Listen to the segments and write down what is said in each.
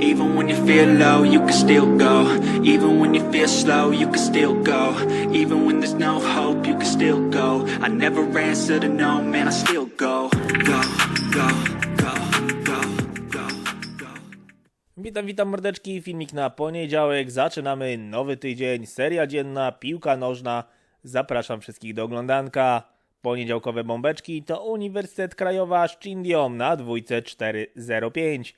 Even when you feel low, you can still go. Even when you feel slow, you can still go. Even when there's no hope, you can still go. I never answer to no, man, I still go. Go, go, go. Witam, witam mordeczki, filmik na poniedziałek, zaczynamy nowy tydzień, seria dzienna, piłka nożna, zapraszam wszystkich do oglądanka. Poniedziałkowe bombeczki to Uniwersytet Krajowa Szcindiom na dwójce 405,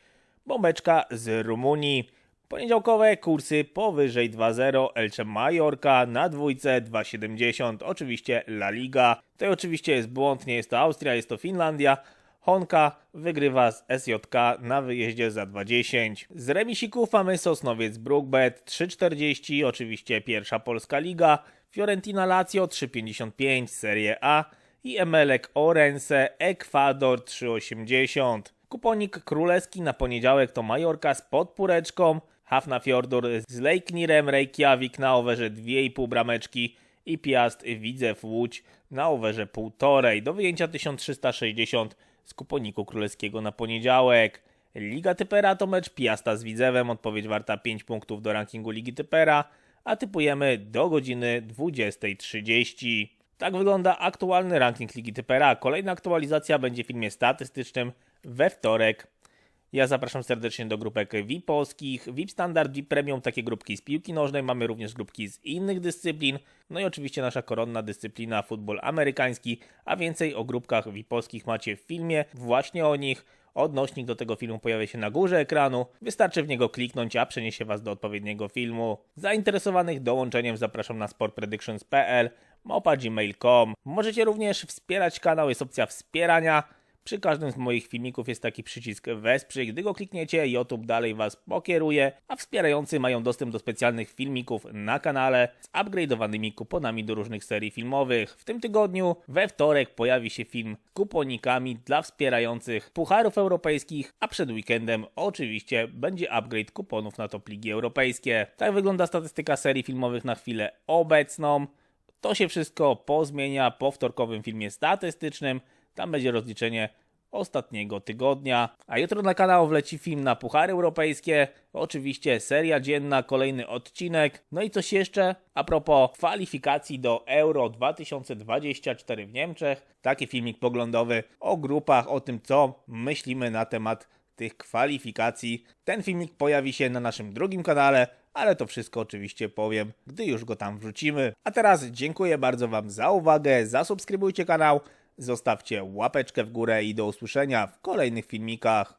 bombeczka z Rumunii. Poniedziałkowe kursy powyżej 2.0 Elche Majorka na dwójce 2.70, oczywiście La Liga. To oczywiście jest błąd, nie jest to Austria, jest to Finlandia. Honka wygrywa z SJK na wyjeździe za 2,10. Z remisików mamy Sosnowiec Brookbet 3,40, oczywiście pierwsza polska liga, Fiorentina Lazio 3,55, Serie A i Emelek Orense Ekwador 3,80. Kuponik królewski na poniedziałek to Majorka z podpóreczką, Hafnafjordur z Leiknirem Reykjavik na overze 2,5 brameczki i Piast Widzew Łódź na overze 1,5 do wyjęcia 1360 z kuponiku królewskiego na poniedziałek. Liga Typera to mecz Piasta z Widzewem, odpowiedź warta 5 punktów do rankingu Ligi Typera, a typujemy do godziny 20.30. Tak wygląda aktualny ranking Ligi Typera. Kolejna aktualizacja będzie w filmie statystycznym we wtorek. Ja zapraszam serdecznie do grupek VIP polskich, VIP Standard, VIP Premium, takie grupki z piłki nożnej, mamy również grupki z innych dyscyplin, no i oczywiście nasza koronna dyscyplina futbol amerykański, a więcej o grupkach VIP polskich macie w filmie, właśnie o nich. Odnośnik do tego filmu pojawia się na górze ekranu, wystarczy w niego kliknąć, a przeniesie Was do odpowiedniego filmu. Zainteresowanych dołączeniem zapraszam na sportpredictions.pl, małpa gmail.com. Możecie również wspierać kanał, jest opcja wspierania. Przy każdym z moich filmików jest taki przycisk wesprzyj. Gdy go klikniecie, YouTube dalej Was pokieruje, a wspierający mają dostęp do specjalnych filmików na kanale z upgrade'owanymi kuponami do różnych serii filmowych. W tym tygodniu, we wtorek, pojawi się film z kuponikami dla wspierających Pucharów Europejskich, a przed weekendem oczywiście będzie upgrade kuponów na top ligi europejskie. Tak wygląda statystyka serii filmowych na chwilę obecną. To się wszystko pozmienia po wtorkowym filmie statystycznym. Tam będzie rozliczenie ostatniego tygodnia. A jutro na kanał wleci film na Puchary Europejskie. Oczywiście seria dzienna, kolejny odcinek. No i coś jeszcze a propos kwalifikacji do Euro 2024 w Niemczech. Taki filmik poglądowy o grupach, o tym co myślimy na temat tych kwalifikacji. Ten filmik pojawi się na naszym drugim kanale, ale to wszystko oczywiście powiem, gdy już go tam wrzucimy. A teraz dziękuję bardzo Wam za uwagę, zasubskrybujcie kanał, zostawcie łapeczkę w górę i do usłyszenia w kolejnych filmikach.